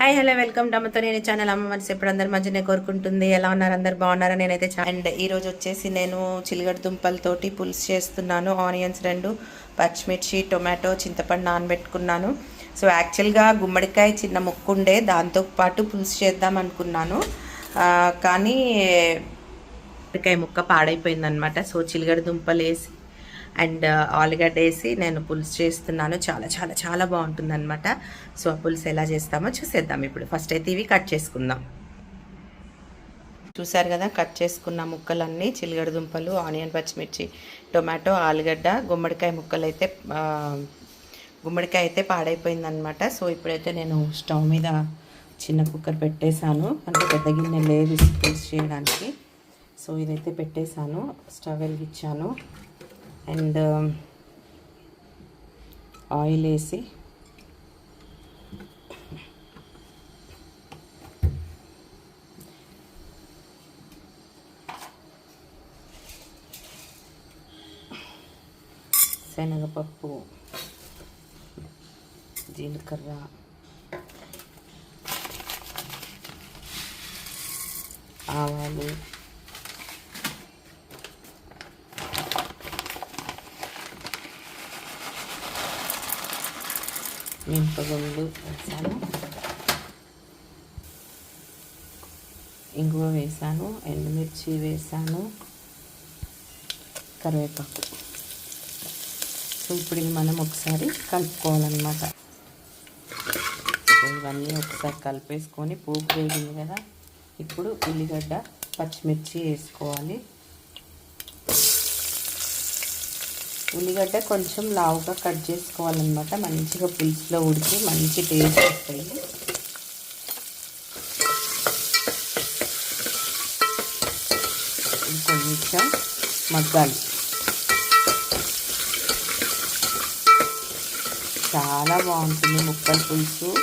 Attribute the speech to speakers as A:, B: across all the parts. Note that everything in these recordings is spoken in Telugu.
A: హాయ్ హలో వెల్కమ్ డమ్మతో నేను ఛానల్ అమ్మ మనసు ఎప్పుడు అందరి మధ్యనే కోరుకుంటుంది. ఎలా ఉన్నారు? అందరు బాగున్నారా? నేనైతే చా- అండ్ ఈరోజు వచ్చేసి నేను చిలగడ దుంపలతోటి పులుసు చేస్తున్నాను. ఆనియన్స్ రెండు పచ్చిమిర్చి టొమాటో చింతపండు నానబెట్టుకున్నాను. సో యాక్చువల్గా గుమ్మడికాయ చిన్న ముక్కు ఉండే దాంతో పాటు పులుసు చేద్దాం అనుకున్నాను. కానీ గుమ్మడికాయ ముక్క పాడైపోయిందనమాట సో చిలగడ దుంపలు వేసి అండ్ ఆలుగడ్డ వేసి నేను పులుసు చేస్తున్నాను. చాలా చాలా చాలా బాగుంటుంది అనమాట సో ఆ పులుసు ఎలా చేస్తామో చూసేద్దాం ఇప్పుడు. ఫస్ట్ అయితే ఇవి కట్ చేసుకుందాం. చూసారు కదా కట్ చేసుకున్న ముక్కలన్నీ చిలగడ దుంపలు ఆనియన్ పచ్చిమిర్చి టొమాటో ఆలుగడ్డ గుమ్మడికాయ ముక్కలు అయితే గుమ్మడికాయ అయితే పాడైపోయిందనమాట సో ఇప్పుడైతే నేను స్టవ్ మీద చిన్న కుక్కర్ పెట్టేశాను. అంటే పెద్ద గిన్నె లేదు పులుసు చేయడానికి. సో ఇదైతే పెట్టేశాను. స్టవ్ వెలిగించాను. అండ్ um, ఆయిల్ వేసి. శనగపప్పు జీలకర్ర. ఆవాలు. మినపగుండ్లు వేసాను. ఇంగువ వేసాను ఎండుమిర్చి వేసాను కరివేపాకు. సో ఇప్పుడు ఇవి మనం ఒకసారి కలుపుకోవాలన్నమాట. ఇవన్నీ ఒకసారి కలిపేసుకొని పోపు వేగింది కదా. ఇప్పుడు ఉల్లిగడ్డ పచ్చిమిర్చి వేసుకోవాలి. ఉల్లిగడ్డ కొంచెం లావుగా కట్ చేసుకోవాలన్నమాట. మంచిగా పులుసులో ఉడికి మంచి టేస్ట్ వస్తాయి. కొంచెం మగ్గాలి. చాలా బాగుంటుంది ముక్కల పులుసు.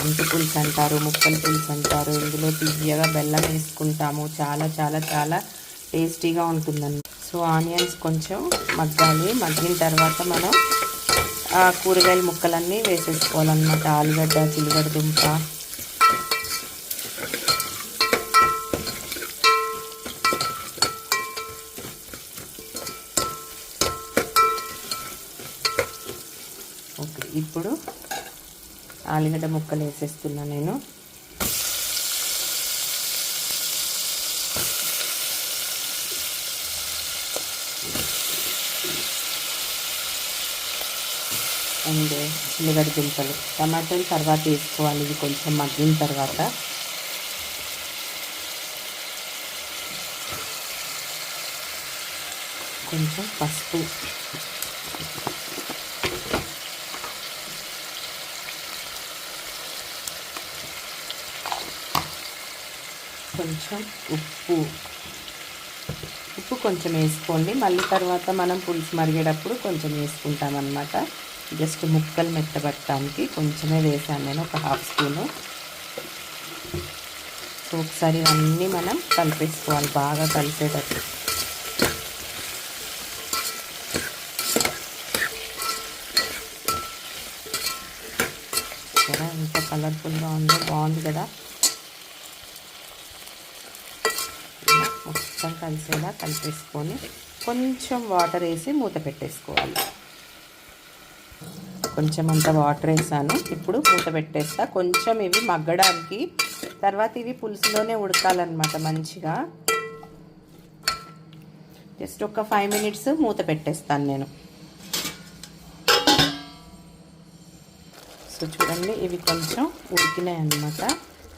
A: అంటు పులుసు అంటారు ముక్కల పులుసు అంటారు. ఇందులో తియ్యగా బెల్లం వేసుకుంటాము. చాలా చాలా చాలా టేస్టీగా ఉంటుందండి సో ఆనియన్స్ కొంచెం మగ్గాలి. మగ్గిన తర్వాత మనం ఆ కూరగాయల ముక్కలన్నీ వేసేసుకోవాలన్నమాట. ఆలుగడ్డ చిలుగడ్డ దుంప. ఓకే ఇప్పుడు ఆలుగడ్డ ముక్కలు వేసేస్తున్నా నేను. అండ్ ఉల్లిగడ్డ దుంపలు టమాటాలు తర్వాత వేసుకోవాలి. ఇది కొంచెం మగ్గిన తర్వాత. కొంచెం పసుపు. కొంచెం ఉప్పు. ఉప్పు కొంచెం వేసుకోండి. మళ్ళీ తర్వాత మనం పులుసు మరిగేటప్పుడు కొంచెం వేసుకుంటాం అన్నమాట జస్ట్ ముక్కలు మెత్తబట్టడానికి కొంచెమే వేసాను నేను ఒక హాఫ్ స్పూను. సో ఒకసారి ఇవన్నీ మనం కలిపేసుకోవాలి బాగా కలిపేటట్టు. కదా ఎంత కలర్ఫుల్గా ఉందో బాగుంది కదా. మొత్తం కలిసేలా కలిపేసుకొని కొంచెం వాటర్ వేసి మూత పెట్టేసుకోవాలి. కొంచెం అంత వాటర్ వేసాను. ఇప్పుడు మూత పెట్టేస్తా. కొంచెం ఇవి మగ్గడానికి. తర్వాత ఇవి పులుసులోనే ఉడకాలన్నమాట మంచిగా. జస్ట్ ఒక ఫైవ్ మినిట్స్ మూత పెట్టేస్తాను నేను. సో చూడండి ఇవి కొంచెం ఉడికినాయి అన్నమాట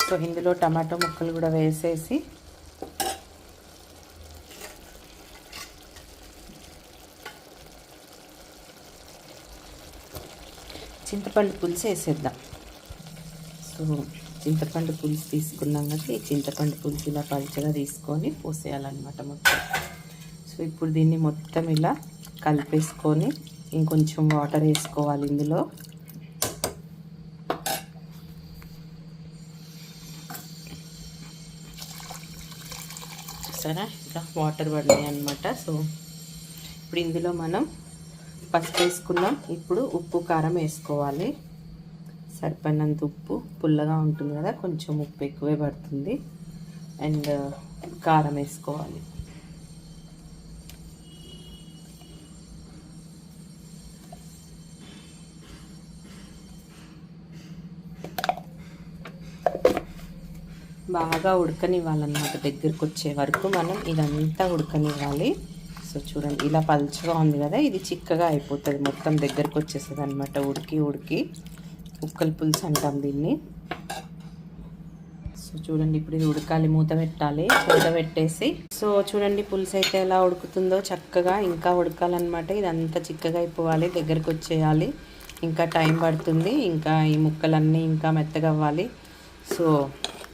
A: సో ఇందులో టమాటో ముక్కలు కూడా వేసేసి చింతపండు పులుసు వేసేద్దాం. సో చింతపండు పులుసు తీసుకున్నాం కదా ఈ చింతపండు పులుసు ఇలా పలుచగా తీసుకొని పోసేయాలన్నమాట మొత్తం. సో ఇప్పుడు దీన్ని మొత్తం ఇలా కలిపేసుకొని ఇంకొంచెం వాటర్ వేసుకోవాలి ఇందులో. సరే ఇంకా వాటర్ పడినాయి అనమాట సో ఇప్పుడు ఇందులో మనం పసుపు వేసుకున్నాం ఇప్పుడు ఉప్పు కారం వేసుకోవాలి. సరిపడినంత ఉప్పు పుల్లగా ఉంటుంది కదా కొంచెం ఉప్పు ఎక్కువే పడుతుంది. అండ్ కారం వేసుకోవాలి. బాగా ఉడకనివ్వాలన్నమాట దగ్గరికి వచ్చే వరకు మనం ఇదంతా ఉడకనివ్వాలి. వస్తుంది చూడండి. ఇలా పలుచగా ఉంది కదా ఇది చిక్కగా అయిపోతుంది. మొత్తం దగ్గరకు వచ్చేస్తుంది అనమాట ఉడికి ఉడికి ఉక్కల పులుసు అంటాం దీన్ని. సో చూడండి ఇప్పుడు ఇది ఉడకాలి. మూత పెట్టాలి. మూత పెట్టేసి సో చూడండి పులుసు అయితే ఎలా ఉడుకుతుందో చక్కగా ఇంకా ఉడకాలన్నమాట. ఇదంతా చిక్కగా అయిపోవాలి. దగ్గరకు వచ్చేయాలి. ఇంకా టైం పడుతుంది. ఇంకా ఈ ముక్కలన్నీ ఇంకా మెత్తగా అవ్వాలి. సో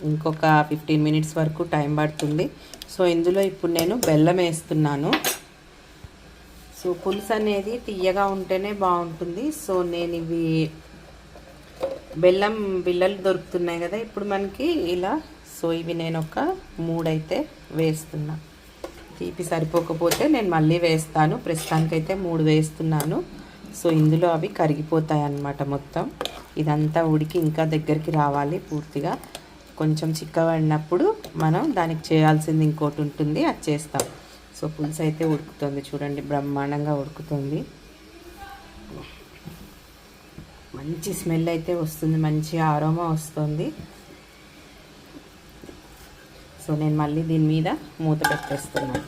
A: ఇంకొక ఫిఫ్టీన్ మినిట్స్ వరకు టైం పడుతుంది. సో ఇందులో ఇప్పుడు నేను బెల్లం వేస్తున్నాను. సో పులుసు అనేది తీయగా ఉంటేనే బాగుంటుంది. సో నేను ఇవి బెల్లం బిళ్ళలు దొరుకుతున్నాయి కదా ఇప్పుడు మనకి ఇలా సో ఇవి నేను ఒక మూడైతే వేస్తున్నా. తీపి సరిపోకపోతే నేను మళ్ళీ వేస్తాను. ప్రస్తుతానికైతే మూడు వేస్తున్నాను. సో ఇందులో అవి కరిగిపోతాయి అన్నమాట మొత్తం. ఇదంతా ఉడికి ఇంకా దగ్గరికి రావాలి పూర్తిగా. కొంచెం చిక్కబడినప్పుడు మనం దానికి చేయాల్సింది ఇంకోటి ఉంటుంది అది చేస్తాం. సో పులుసు అయితే ఉడుకుతుంది చూడండి బ్రహ్మాండంగా ఉడుకుతుంది. మంచి స్మెల్ అయితే వస్తుంది మంచి ఆరోమా వస్తుంది. సో నేను మళ్ళీ దీని మీద మూత పెట్టేస్తున్నాను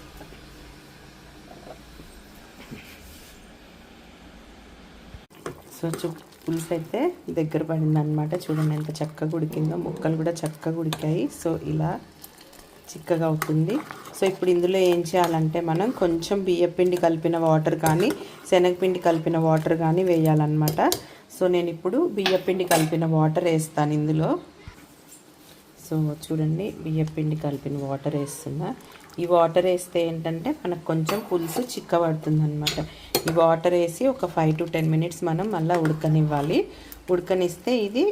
A: సో చూ పులుసు అయితే దగ్గర పడిందనమాట చూడండి ఎంత చక్కగా ఉడికిందో ముక్కలు కూడా చక్కగా ఉడికాయి. సో ఇలా చిక్కగా అవుతుంది. సో ఇప్పుడు ఇందులో ఏం చేయాలంటే మనం కొంచెం బియ్యపిండి కలిపిన వాటర్ కానీ శనగపిండి కలిపిన వాటర్ కానీ వేయాలన్నమాట. సో నేను ఇప్పుడు బియ్యపిండి కలిపిన వాటర్ వేస్తాను ఇందులో. సో చూడండి బియ్యపిండి కలిపిన వాటర్ వేస్తున్నా. ఈ వాటర్ వేస్తే ఏంటంటే మనకు కొంచెం పులుసు చిక్కబడుతుంది అనమాట ఈ వాటర్ వేసి ఒక ఫైవ్ టు టెన్ మినిట్స్ మనం మళ్ళీ ఉడకనివ్వాలి. ఉడకనిస్తే ఇది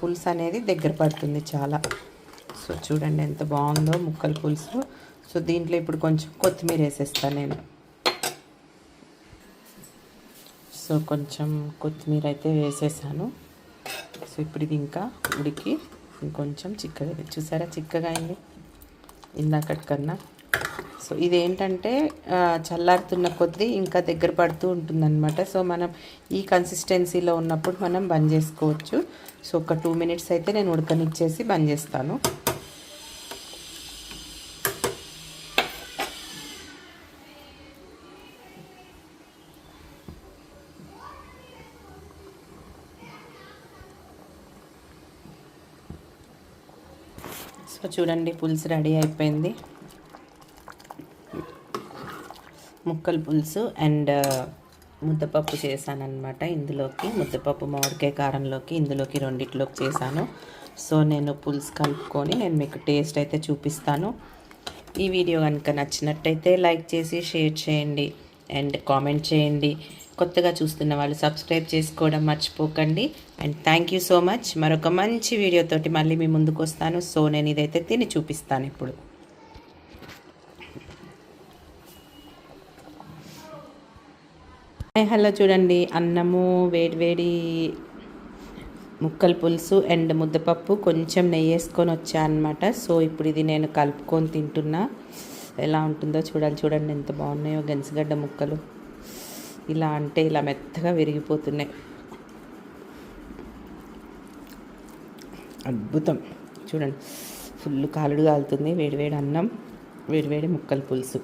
A: పులుసు అనేది దగ్గర పడుతుంది చాలా. సో చూడండి ఎంత బాగుందో ముక్కల పులుసు. సో దీంట్లో ఇప్పుడు కొంచెం కొత్తిమీర వేసేస్తాను నేను. సో కొంచెం కొత్తిమీర అయితే వేసేసాను. సో ఇప్పుడు ఇది ఇంకా ఉడికి ఇంకొంచెం చిక్కగా చూసారా చిక్కగా అయింది? ఇందాకటి కన్నా. సో ఇదేంటంటే చల్లారుతున్న కొద్దీ ఇంకా దగ్గర పడుతూ ఉంటుందన్నమాట. సో మనం ఈ కన్సిస్టెన్సీలో ఉన్నప్పుడు మనం బంద్ చేసుకోవచ్చు. సో ఒక టూ మినిట్స్ అయితే నేను ఉడకనిచ్చేసి బంద్ చేస్తాను. సో చూడండి పులుసు రెడీ అయిపోయింది. ముక్కల పులుసు అండ్ ముద్దపప్పు చేశానమాట ఇందులోకి. ముద్దపప్పు మామిడికాయ కారంలోకి ఇందులోకి రెండిట్లోకి చేశాను. సో నేను పులుసు కలుపుకొని నేను మీకు టేస్ట్ అయితే చూపిస్తాను. ఈ వీడియో కనుక నచ్చినట్టయితే లైక్ చేసి షేర్ చేయండి అండ్ కామెంట్ చేయండి. కొత్తగా చూస్తున్న వాళ్ళు సబ్స్క్రైబ్ చేసుకోవడం మర్చిపోకండి. And thank you so much మరొక మంచి వీడియోతోటి మళ్ళీ మీ ముందుకు వస్తాను. సో నేను ఇదైతే తిని చూపిస్తాను ఇప్పుడు. హలో చూడండి. అన్నము వేడివేడి ముక్కల పులుసు అండ్ ముద్దపప్పు కొంచెం నెయ్యి వేసుకొని వచ్చా అనమాట సో ఇప్పుడు ఇది నేను కలుపుకొని తింటున్నా. ఎలా ఉంటుందో చూడాలి చూడండి ఎంత బాగున్నాయో గెన్సగడ్డ ముక్కలు. ఇలా అంటే ఇలా మెత్తగా విరిగిపోతున్నాయి. అద్భుతం. చూడండి. ఫుల్ కాలుడు కాలుతుంది. వేడివేడి అన్నం వేడివేడి ముక్కల పులుసు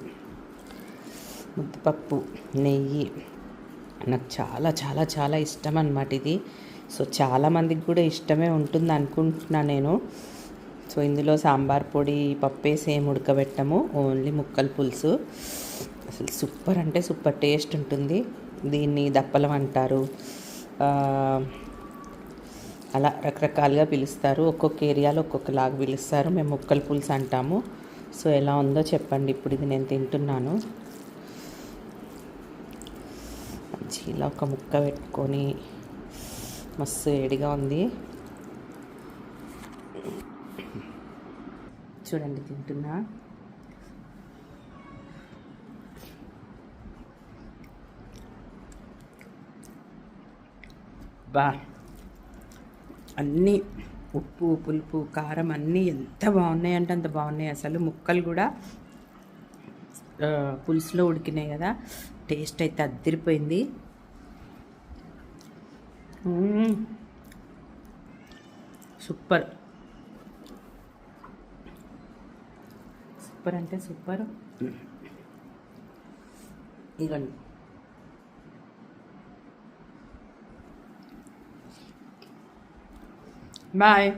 A: ముద్దపప్పు నెయ్యి. నాకు చాలా చాలా చాలా ఇష్టం అనమాట ఇది. సో చాలామందికి కూడా ఇష్టమే ఉంటుంది అనుకుంటున్నా నేను. సో ఇందులో సాంబార్ పొడి పప్పు వేసి ఏం ఉడకబెట్టము. ఓన్లీ ముక్కల పులుసు. అసలు సూపర్ అంటే సూపర్ టేస్ట్ ఉంటుంది. దీన్ని దప్పలం అంటారు. అలా రకరకాలుగా పిలుస్తారు. ఒక్కొక్క ఏరియాలో ఒక్కొక్కలాగా పిలుస్తారు. మేము ముక్కల పులుసు అంటాము. సో ఎలా ఉందో చెప్పండి. ఇప్పుడు ఇది నేను తింటున్నాను. మంచి ఇలా ఒక ముక్క పెట్టుకొని మస్తు వేడిగా ఉంది. చూడండి తింటున్నా. బా.
B: అన్నీ ఉప్పు పులుపు కారం అన్నీ ఎంత బాగున్నాయి అంటే అంత బాగున్నాయి. అసలు ముక్కలు కూడా పులుసులో ఉడికినాయి కదా. టేస్ట్ అయితే అద్దరిపోయింది. సూపర్. సూపర్ అంటే సూపర్ ఇగండి బాయ్